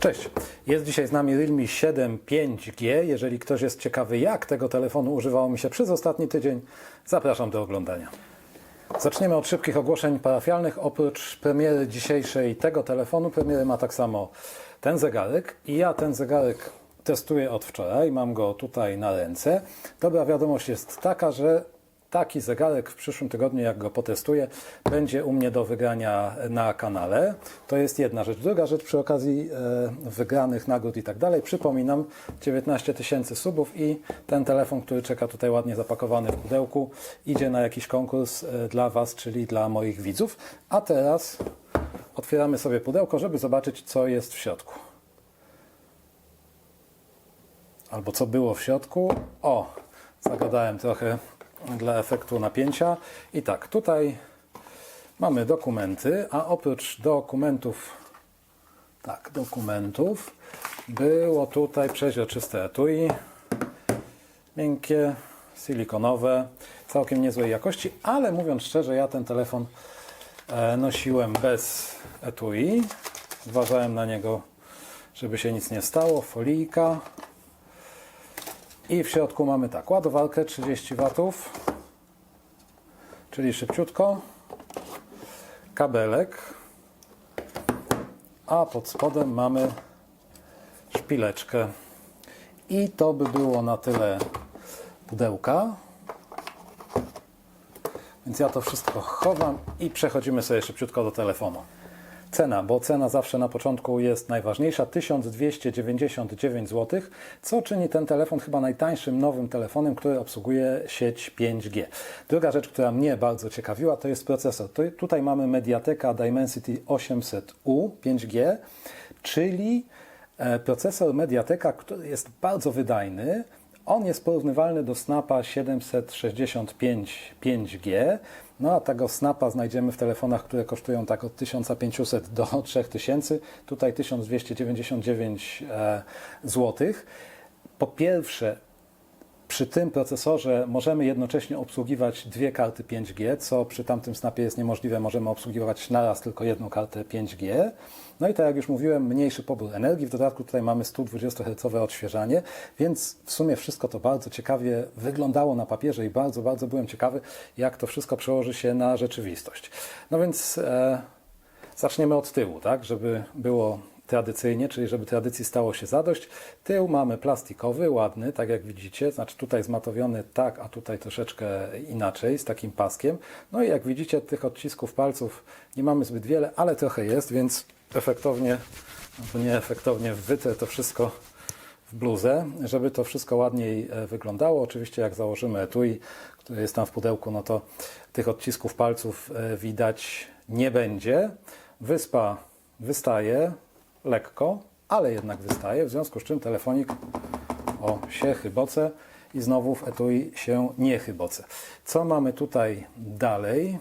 Cześć, jest dzisiaj z nami Realme 7 5G. Jeżeli ktoś jest ciekawy, jak tego telefonu używało mi się przez ostatni tydzień, zapraszam do oglądania. Zaczniemy od szybkich ogłoszeń parafialnych. Oprócz premiery dzisiejszej tego telefonu, premiery ma tak samo ten zegarek i ja ten zegarek testuję od wczoraj, mam go tutaj na ręce. Dobra wiadomość jest taka, że taki zegarek w przyszłym tygodniu, jak go potestuję, będzie u mnie do wygrania na kanale. To jest jedna rzecz. Druga rzecz przy okazji e, wygranych nagród i tak dalej. Przypominam, 19 tysięcy subów i ten telefon, który czeka tutaj ładnie zapakowany w pudełku, idzie na jakiś konkurs e, dla Was, czyli dla moich widzów. A teraz otwieramy sobie pudełko, żeby zobaczyć, co jest w środku. Albo co było w środku. O, zagadałem trochę dla efektu napięcia. I tak, tutaj mamy dokumenty, a oprócz dokumentów, tak, dokumentów, było tutaj przeźroczyste etui, miękkie, silikonowe, całkiem niezłej jakości, ale mówiąc szczerze, ja ten telefon e, nosiłem bez etui. Uważałem na niego, żeby się nic nie stało. Folijka. I w środku mamy tak, ładowarkę 30 W, czyli szybciutko, kabelek, a pod spodem mamy szpileczkę. I to by było na tyle pudełka. Więc ja to wszystko chowam i przechodzimy sobie szybciutko do telefonu. Cena, bo cena zawsze na początku jest najważniejsza 1299 zł, co czyni ten telefon chyba najtańszym nowym telefonem, który obsługuje sieć 5G. Druga rzecz, która mnie bardzo ciekawiła, to jest procesor. Tutaj mamy Mediateka Dimensity 800U 5G, czyli e, procesor Mediateka, który jest bardzo wydajny. On jest porównywalny do Snapa 765 5G. No a tego Snapa znajdziemy w telefonach, które kosztują tak od 1500 do 3000. Tutaj 1299 e, zł. Po pierwsze, przy tym procesorze możemy jednocześnie obsługiwać dwie karty 5G, co przy tamtym snapie jest niemożliwe. Możemy obsługiwać naraz tylko jedną kartę 5G. No i tak jak już mówiłem, mniejszy pobór energii. W dodatku tutaj mamy 120 Hz odświeżanie, więc w sumie wszystko to bardzo ciekawie wyglądało na papierze i bardzo, bardzo byłem ciekawy, jak to wszystko przełoży się na rzeczywistość. No więc e, zaczniemy od tyłu, tak, żeby było tradycyjnie, czyli żeby tradycji stało się zadość. Tył mamy plastikowy, ładny, tak jak widzicie, znaczy tutaj zmatowiony tak, a tutaj troszeczkę inaczej, z takim paskiem. No i jak widzicie, tych odcisków palców nie mamy zbyt wiele, ale trochę jest, więc efektownie, albo nieefektownie wytrę to wszystko w bluzę, żeby to wszystko ładniej e, wyglądało. Oczywiście jak założymy etui, który jest tam w pudełku, no to tych odcisków palców e, widać nie będzie. Wyspa wystaje, lekko, ale jednak wystaje, w związku z czym telefonik o, się chyboce i znowu w etui się nie chyboce. Co mamy tutaj dalej?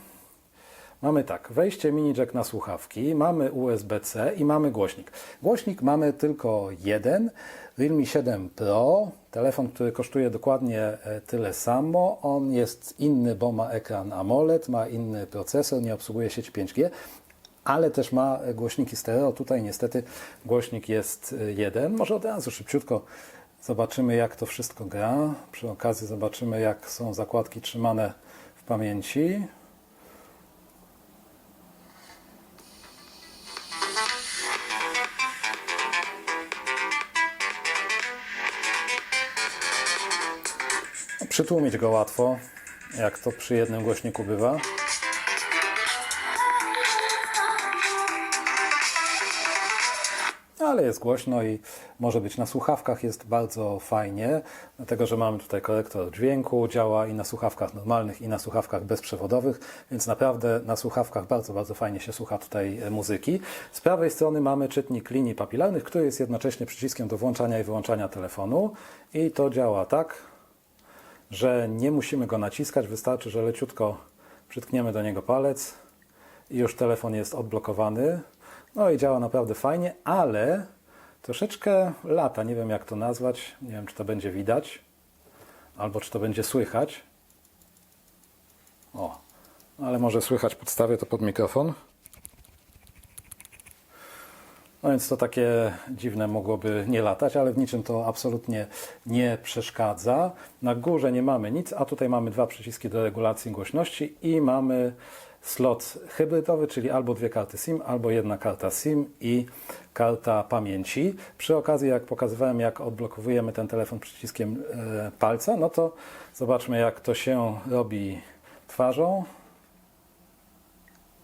Mamy tak, wejście mini jack na słuchawki, mamy USB-C i mamy głośnik. Głośnik mamy tylko jeden, Realme 7 Pro, telefon, który kosztuje dokładnie e, tyle samo. On jest inny, bo ma ekran AMOLED, ma inny procesor, nie obsługuje sieci 5G, ale też ma głośniki stereo. Tutaj niestety głośnik jest jeden. Może od razu szybciutko zobaczymy, jak to wszystko gra. Przy okazji zobaczymy, jak są zakładki trzymane w pamięci. Przytłumić go łatwo, jak to przy jednym głośniku bywa. Ale jest głośno i może być na słuchawkach, jest bardzo fajnie, dlatego że mamy tutaj korektor dźwięku, działa i na słuchawkach normalnych, i na słuchawkach bezprzewodowych, więc naprawdę na słuchawkach bardzo, bardzo fajnie się słucha tutaj muzyki. Z prawej strony mamy czytnik linii papilarnych, który jest jednocześnie przyciskiem do włączania i wyłączania telefonu i to działa tak, że nie musimy go naciskać, wystarczy, że leciutko przytkniemy do niego palec i już telefon jest odblokowany. No i działa naprawdę fajnie, ale troszeczkę lata. Nie wiem jak to nazwać. Nie wiem, czy to będzie widać, albo czy to będzie słychać. O, ale może słychać podstawię to pod mikrofon. No więc to takie dziwne mogłoby nie latać, ale w niczym to absolutnie nie przeszkadza. Na górze nie mamy nic, a tutaj mamy dwa przyciski do regulacji głośności i mamy slot hybrydowy, czyli albo dwie karty SIM, albo jedna karta SIM i karta pamięci. Przy okazji, jak pokazywałem, jak odblokowujemy ten telefon przyciskiem e, palca, no to zobaczmy, jak to się robi twarzą.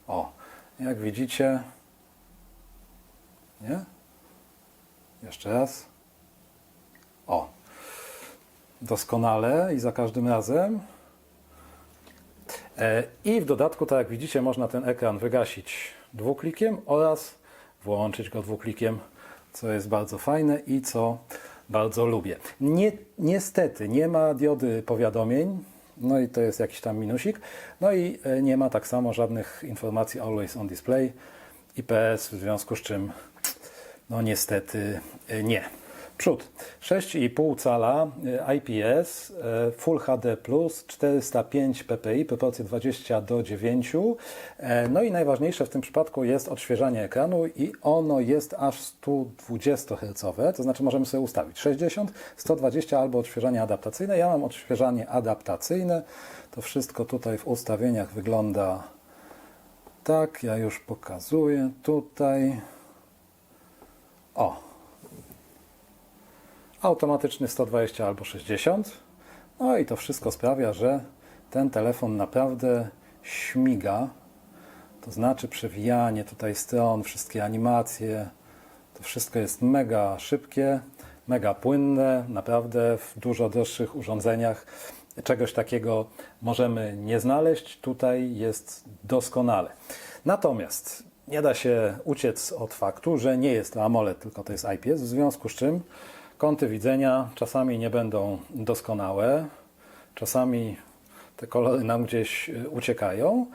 O, jak widzicie, nie? Jeszcze raz. O. Doskonale i za każdym razem. E, I w dodatku, tak jak widzicie, można ten ekran wygasić dwuklikiem oraz włączyć go dwuklikiem, co jest bardzo fajne i co bardzo lubię. Nie, niestety nie ma diody powiadomień, no i to jest jakiś tam minusik. No i e, nie ma tak samo żadnych informacji Always on Display, IPS, w związku z czym no niestety e, nie. Przód 6,5 cala e, IPS, e, Full HD+, 405 ppi, proporcje 20 do 9. E, No i najważniejsze w tym przypadku jest odświeżanie ekranu i ono jest aż 120 Hz, to znaczy możemy sobie ustawić 60, 120 albo odświeżanie adaptacyjne. Ja mam odświeżanie adaptacyjne. To wszystko tutaj w ustawieniach wygląda tak. Ja już pokazuję tutaj. O, automatyczny 120 albo 60. No i to wszystko sprawia, że ten telefon naprawdę śmiga. To znaczy przewijanie tutaj stron, wszystkie animacje, to wszystko jest mega szybkie, mega płynne, naprawdę w dużo droższych urządzeniach czegoś takiego możemy nie znaleźć. Tutaj jest doskonale. Natomiast nie da się uciec od faktu, że nie jest to AMOLED, tylko to jest IPS, w związku z czym kąty widzenia czasami nie będą doskonałe, czasami te kolory nam gdzieś y, uciekają.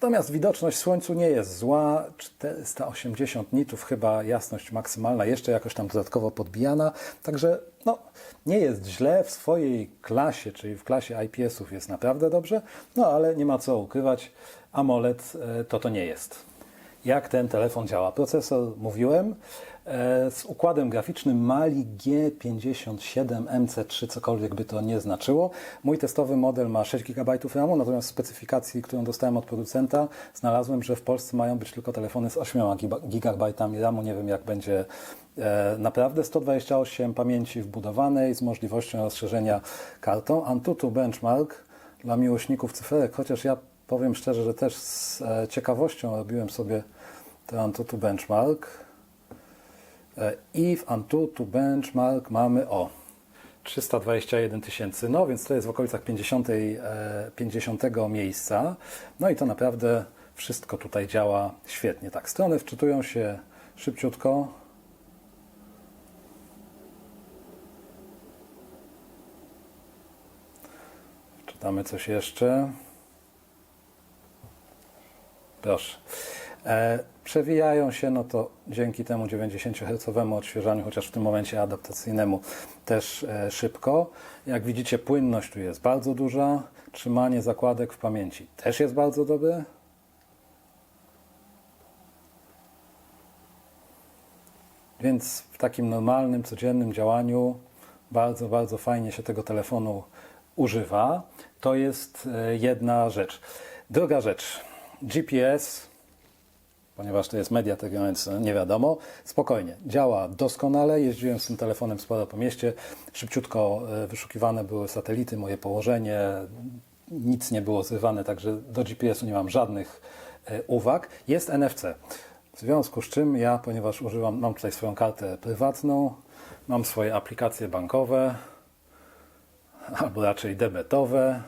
Natomiast widoczność w słońcu nie jest zła. 480 nitów chyba jasność maksymalna, jeszcze jakoś tam dodatkowo podbijana. Także no, nie jest źle w swojej klasie, czyli w klasie IPS-ów jest naprawdę dobrze, no ale nie ma co ukrywać, AMOLED e, to to nie jest. Jak ten telefon działa? Procesor mówiłem, e, z układem graficznym Mali G57MC3, cokolwiek by to nie znaczyło. Mój testowy model ma 6 GB RAMu, natomiast w specyfikacji, którą dostałem od producenta, znalazłem, że w Polsce mają być tylko telefony z 8 GB RAMu. Nie wiem, jak będzie e, naprawdę 128 pamięci wbudowanej z możliwością rozszerzenia kartą. Antutu Benchmark dla miłośników cyferek, chociaż ja powiem szczerze, że też z e, ciekawością robiłem sobie ten Antutu Benchmark. E, I w Antutu Benchmark mamy o 321 tysięcy, no więc to jest w okolicach 50, e, 50 miejsca. No i to naprawdę wszystko tutaj działa świetnie. Tak, strony wczytują się szybciutko. Czytamy coś jeszcze. Proszę. E, przewijają się, no to dzięki temu 90 Hz odświeżaniu, chociaż w tym momencie adaptacyjnemu, też e, szybko. Jak widzicie, płynność tu jest bardzo duża. Trzymanie zakładek w pamięci też jest bardzo dobre. Więc w takim normalnym, codziennym działaniu bardzo, bardzo fajnie się tego telefonu używa. To jest e, jedna rzecz. Druga rzecz. GPS, ponieważ to jest Mediatek, więc nie wiadomo. Spokojnie, działa doskonale. Jeździłem z tym telefonem sporo po mieście. Szybciutko e, wyszukiwane były satelity, moje położenie. Nic nie było zrywane, także do GPS-u nie mam żadnych e, uwag. Jest NFC. W związku z czym ja, ponieważ używam, mam tutaj swoją kartę prywatną, mam swoje aplikacje bankowe, albo raczej debetowe.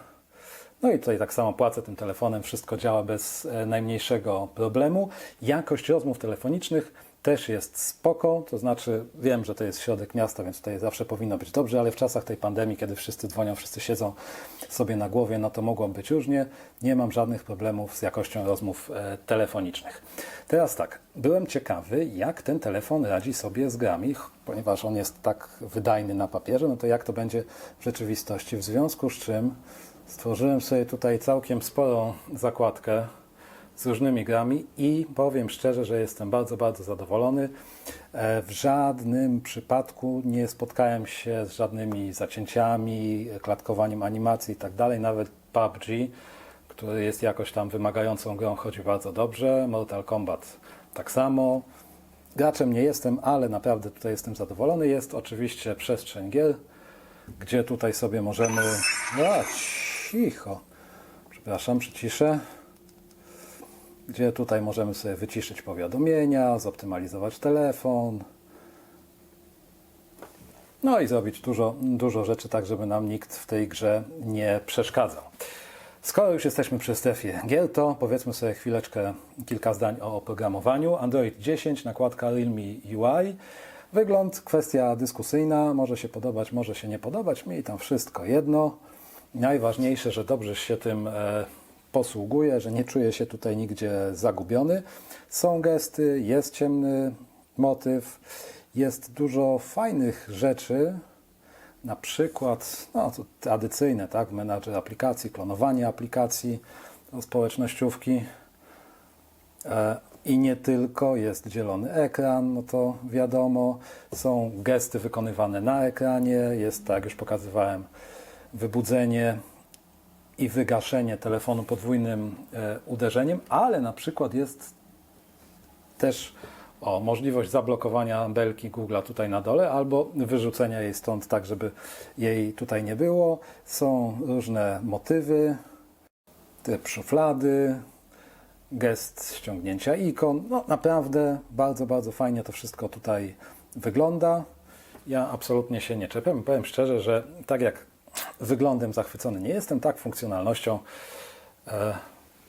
No i tutaj tak samo płacę tym telefonem, wszystko działa bez e, najmniejszego problemu. Jakość rozmów telefonicznych też jest spoko, to znaczy wiem, że to jest środek miasta, więc tutaj zawsze powinno być dobrze, ale w czasach tej pandemii, kiedy wszyscy dzwonią, wszyscy siedzą sobie na głowie, no to mogło być różnie. Nie mam żadnych problemów z jakością rozmów e, telefonicznych. Teraz tak, byłem ciekawy, jak ten telefon radzi sobie z grami, ponieważ on jest tak wydajny na papierze, no to jak to będzie w rzeczywistości, w związku z czym Stworzyłem sobie tutaj całkiem sporą zakładkę z różnymi grami i powiem szczerze, że jestem bardzo, bardzo zadowolony. E, W żadnym przypadku nie spotkałem się z żadnymi zacięciami, klatkowaniem animacji i tak dalej. Nawet PUBG, który jest jakoś tam wymagającą grą, chodzi bardzo dobrze. Mortal Kombat tak samo. Graczem nie jestem, ale naprawdę tutaj jestem zadowolony. Jest oczywiście przestrzeń gier, gdzie tutaj sobie możemy. A, cicho. Przepraszam, przyciszę. Gdzie tutaj możemy sobie wyciszyć powiadomienia, zoptymalizować telefon. No i zrobić dużo, dużo rzeczy, tak żeby nam nikt w tej grze nie przeszkadzał. Skoro już jesteśmy przy strefie gier, to powiedzmy sobie chwileczkę kilka zdań o oprogramowaniu. Android 10, nakładka Realme UI. Wygląd, kwestia dyskusyjna, może się podobać, może się nie podobać, mi tam wszystko jedno. Najważniejsze, że dobrze się tym e, posługuje, że nie czuję się tutaj nigdzie zagubiony. Są gesty, jest ciemny motyw, jest dużo fajnych rzeczy, na przykład no, tradycyjne, tak? Menadżer aplikacji, klonowanie aplikacji do społecznościówki. E, I nie tylko jest dzielony ekran, no to wiadomo, są gesty wykonywane na ekranie, jest, tak jak już pokazywałem, wybudzenie i wygaszenie telefonu podwójnym e, uderzeniem, ale na przykład jest też o, możliwość zablokowania belki Google'a tutaj na dole albo wyrzucenia jej stąd tak, żeby jej tutaj nie było. Są różne motywy, typ szuflady, gest ściągnięcia ikon. No naprawdę bardzo, bardzo fajnie to wszystko tutaj wygląda. Ja absolutnie się nie czepiam. Powiem szczerze, że tak jak wyglądem zachwycony nie jestem, tak funkcjonalnością e,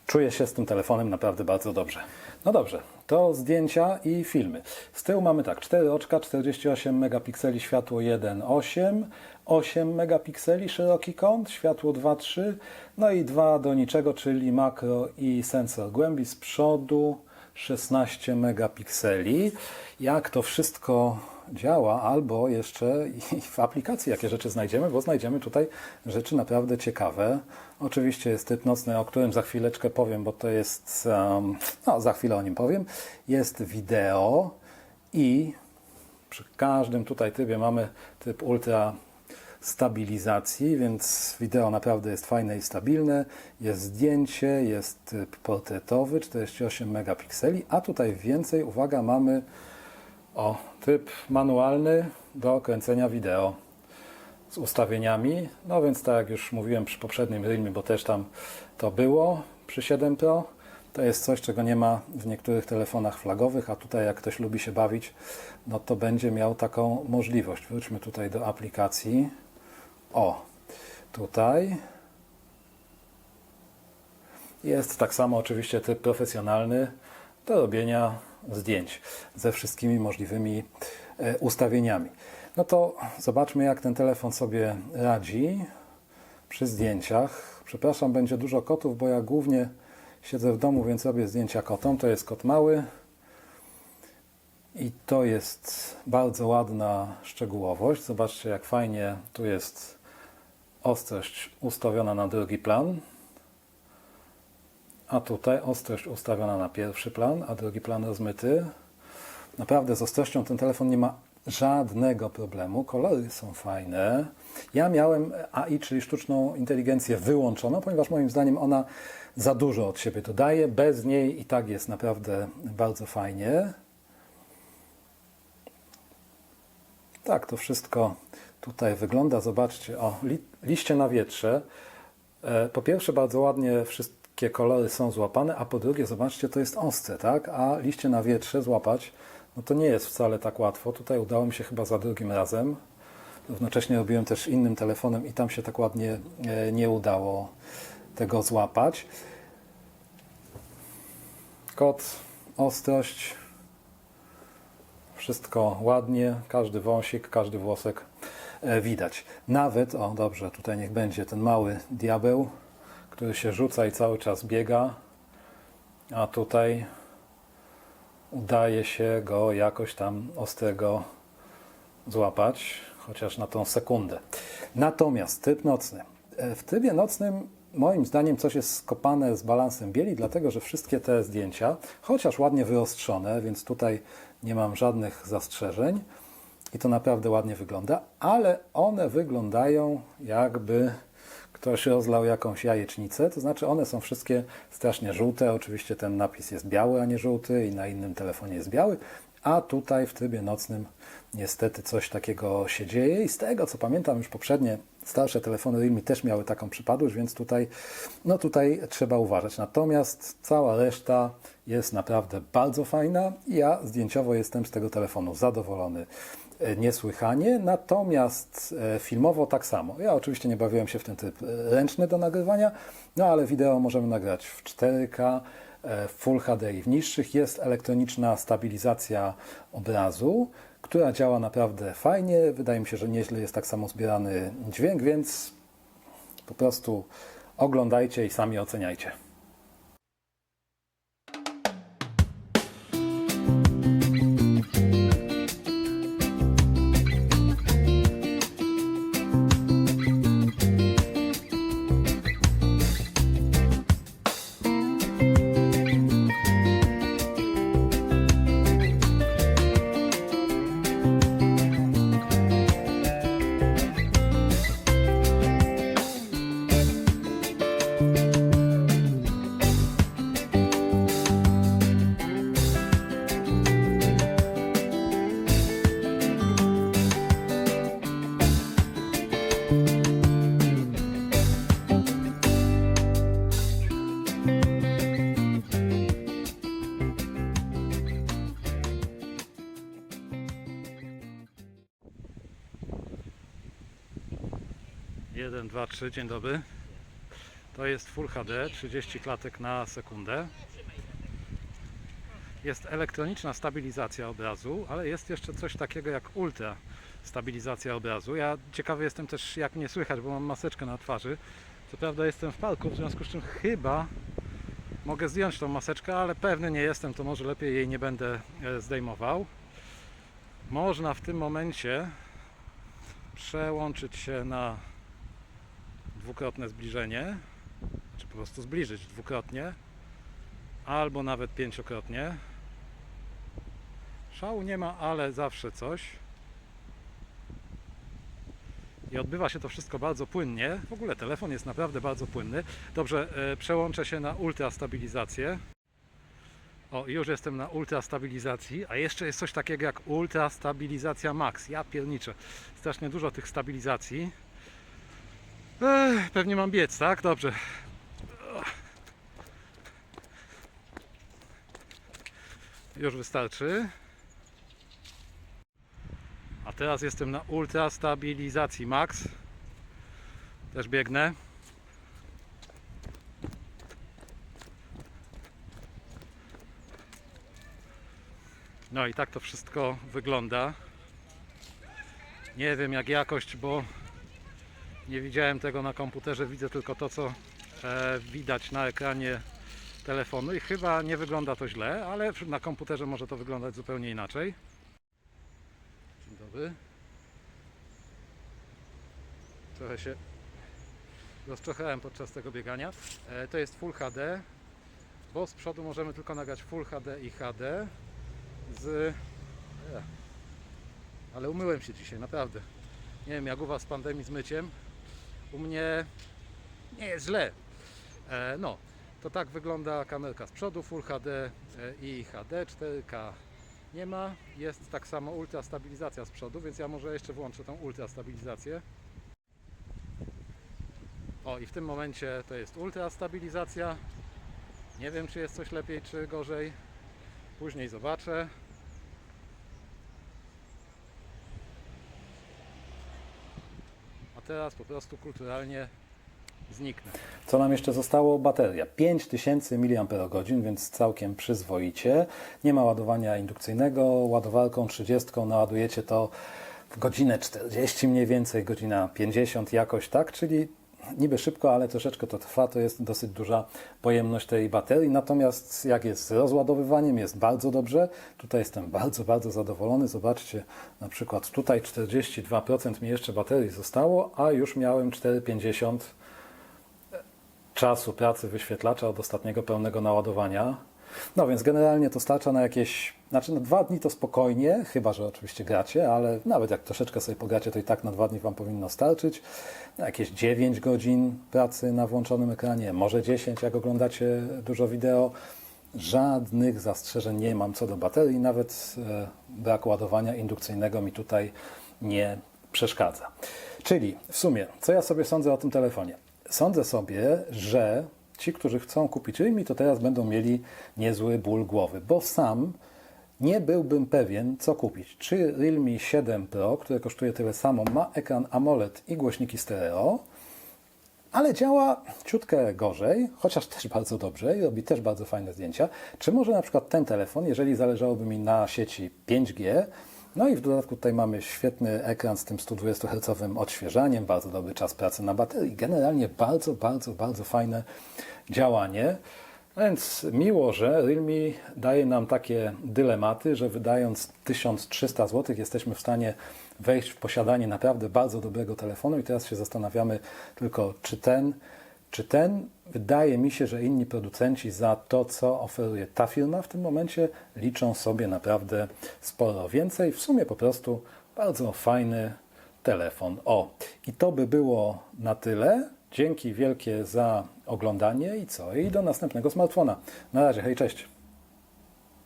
czuję się z tym telefonem naprawdę bardzo dobrze. No dobrze, to zdjęcia i filmy. Z tyłu mamy tak, 4 oczka, 48 megapikseli, światło 1.8, 8 megapikseli, szeroki kąt, światło 2.3, no i 2 do niczego, czyli makro i sensor głębi z przodu, 16 megapikseli. Jak to wszystko działa, albo jeszcze w aplikacji jakie rzeczy znajdziemy, bo znajdziemy tutaj rzeczy naprawdę ciekawe. Oczywiście jest typ nocny, o którym za chwileczkę powiem, bo to jest, no za chwilę o nim powiem. Jest wideo i przy każdym tutaj trybie mamy typ ultra stabilizacji, więc wideo naprawdę jest fajne i stabilne. Jest zdjęcie, jest typ portretowy, 48 megapikseli, a tutaj więcej, uwaga, mamy o tryb manualny do kręcenia wideo z ustawieniami. No więc tak jak już mówiłem przy poprzednim filmie, bo też tam to było przy 7 Pro, to jest coś, czego nie ma w niektórych telefonach flagowych, a tutaj jak ktoś lubi się bawić, no to będzie miał taką możliwość. Wróćmy tutaj do aplikacji. O, tutaj jest tak samo oczywiście tryb profesjonalny do robienia zdjęć ze wszystkimi możliwymi e, ustawieniami. No to zobaczmy, jak ten telefon sobie radzi przy zdjęciach. Przepraszam, będzie dużo kotów, bo ja głównie siedzę w domu, więc robię zdjęcia kotom. To jest kot mały. I to jest bardzo ładna szczegółowość. Zobaczcie, jak fajnie tu jest ostrość ustawiona na drugi plan. A tutaj ostrość ustawiona na pierwszy plan, a drugi plan rozmyty. Naprawdę z ostrością ten telefon nie ma żadnego problemu. Kolory są fajne. Ja miałem AI, czyli sztuczną inteligencję, wyłączoną, ponieważ moim zdaniem ona za dużo od siebie dodaje. Bez niej i tak jest naprawdę bardzo fajnie. Tak, to wszystko tutaj wygląda. Zobaczcie, o, li, liście na wietrze. E, Po pierwsze, bardzo ładnie kolory są złapane, a po drugie, zobaczcie, to jest ostre, tak? A liście na wietrze złapać, no to nie jest wcale tak łatwo. Tutaj udało mi się chyba za drugim razem. Równocześnie robiłem też innym telefonem i tam się tak ładnie e, nie udało tego złapać. Kot, ostrość, wszystko ładnie, każdy wąsik, każdy włosek e, widać. Nawet, o dobrze, tutaj niech będzie ten mały diabeł, który się rzuca i cały czas biega, a tutaj udaje się go jakoś tam ostrego złapać, chociaż na tą sekundę. Natomiast tryb nocny. E, W trybie nocnym moim zdaniem coś jest skopane z balansem bieli, dlatego że wszystkie te zdjęcia, chociaż ładnie wyostrzone, więc tutaj nie mam żadnych zastrzeżeń i to naprawdę ładnie wygląda, ale one wyglądają jakby ktoś rozlał jakąś jajecznicę, to znaczy one są wszystkie strasznie żółte. Oczywiście ten napis jest biały, a nie żółty i na innym telefonie jest biały, a tutaj w trybie nocnym niestety coś takiego się dzieje i z tego co pamiętam już poprzednie starsze telefony Realme też miały taką przypadłość, więc tutaj, no tutaj trzeba uważać. Natomiast cała reszta jest naprawdę bardzo fajna ja zdjęciowo jestem z tego telefonu zadowolony niesłychanie, natomiast e, filmowo tak samo. Ja oczywiście nie bawiłem się w ten tryb e, ręczny do nagrywania, no ale wideo możemy nagrać w 4K, e, w Full HD i w niższych. Jest elektroniczna stabilizacja obrazu, która działa naprawdę fajnie. Wydaje mi się, że nieźle jest tak samo zbierany dźwięk, więc po prostu oglądajcie i sami oceniajcie. Jeden, dwa, trzy, dzień dobry. To jest Full HD, 30 klatek na sekundę. Jest elektroniczna stabilizacja obrazu, ale jest jeszcze coś takiego jak ultra stabilizacja obrazu. Ja ciekawy jestem też jak mnie słychać, bo mam maseczkę na twarzy. Co prawda jestem w parku, w związku z czym chyba mogę zdjąć tą maseczkę, ale pewny nie jestem, to może lepiej jej nie będę e, zdejmował. Można w tym momencie przełączyć się na dwukrotne zbliżenie, czy po prostu zbliżyć dwukrotnie, albo nawet pięciokrotnie. Szału nie ma, ale zawsze coś. I odbywa się to wszystko bardzo płynnie. W ogóle telefon jest naprawdę bardzo płynny. Dobrze, e, przełączę się na ultra stabilizację. O, już jestem na ultra stabilizacji, a jeszcze jest coś takiego jak ultra stabilizacja max. Ja pierniczę. Strasznie dużo tych stabilizacji. Pewnie mam biec, tak? Dobrze. Już wystarczy. A teraz jestem na ultra stabilizacji max. Też biegnę. No i tak to wszystko wygląda. Nie wiem jak jakość, bo nie widziałem tego na komputerze, widzę tylko to, co e, widać na ekranie telefonu i chyba nie wygląda to źle, ale na komputerze może to wyglądać zupełnie inaczej. Dzień dobry. Trochę się rozczochrałem podczas tego biegania. E, to jest Full HD, bo z przodu możemy tylko nagrać Full HD i HD z... E, ale umyłem się dzisiaj, naprawdę. Nie wiem jak u Was z pandemii z myciem. U mnie nie jest źle. E, no, to tak wygląda kamerka z przodu, Full HD e, i HD, 4K nie ma. Jest tak samo ultra stabilizacja z przodu, więc ja może jeszcze włączę tą ultra stabilizację. O i w tym momencie to jest ultra stabilizacja. Nie wiem czy jest coś lepiej czy gorzej. Później zobaczę. Teraz po prostu kulturalnie zniknę. Co nam jeszcze zostało? Bateria. 5000 mAh, więc całkiem przyzwoicie. Nie ma ładowania indukcyjnego. Ładowarką 30 naładujecie to w godzinę 40 mniej więcej, godzina 50 jakoś tak, czyli niby szybko, ale troszeczkę to trwa, to jest dosyć duża pojemność tej baterii. Natomiast jak jest z rozładowywaniem, jest bardzo dobrze. Tutaj jestem bardzo, bardzo zadowolony. Zobaczcie, na przykład tutaj 42% mi jeszcze baterii zostało, a już miałem 4,50 czasu pracy wyświetlacza od ostatniego pełnego naładowania. No więc generalnie to starcza na jakieś, znaczy na dwa dni to spokojnie, chyba że oczywiście gracie, ale nawet jak troszeczkę sobie pogracie, to i tak na dwa dni Wam powinno starczyć. Jakieś 9 godzin pracy na włączonym ekranie, może 10 jak oglądacie dużo wideo. Żadnych zastrzeżeń nie mam co do baterii, nawet e, brak ładowania indukcyjnego mi tutaj nie przeszkadza. Czyli w sumie, co ja sobie sądzę o tym telefonie? Sądzę sobie, że ci, którzy chcą kupić Realme, to teraz będą mieli niezły ból głowy, bo sam nie byłbym pewien, co kupić. Czy Realme 7 Pro, które kosztuje tyle samo, ma ekran AMOLED i głośniki stereo, ale działa ciutkę gorzej, chociaż też bardzo dobrze i robi też bardzo fajne zdjęcia. Czy może na przykład ten telefon, jeżeli zależałoby mi na sieci 5G, no i w dodatku tutaj mamy świetny ekran z tym 120 Hz odświeżaniem, bardzo dobry czas pracy na baterii, generalnie bardzo, bardzo, bardzo fajne działanie. Więc miło, że Realme daje nam takie dylematy, że wydając 1300 zł jesteśmy w stanie wejść w posiadanie naprawdę bardzo dobrego telefonu i teraz się zastanawiamy tylko, czy ten, czy ten. Wydaje mi się, że inni producenci za to, co oferuje ta firma w tym momencie, liczą sobie naprawdę sporo więcej. W sumie po prostu bardzo fajny telefon. O, i to by było na tyle. Dzięki wielkie za oglądanie i co? I do następnego smartfona. Na razie, hej, cześć.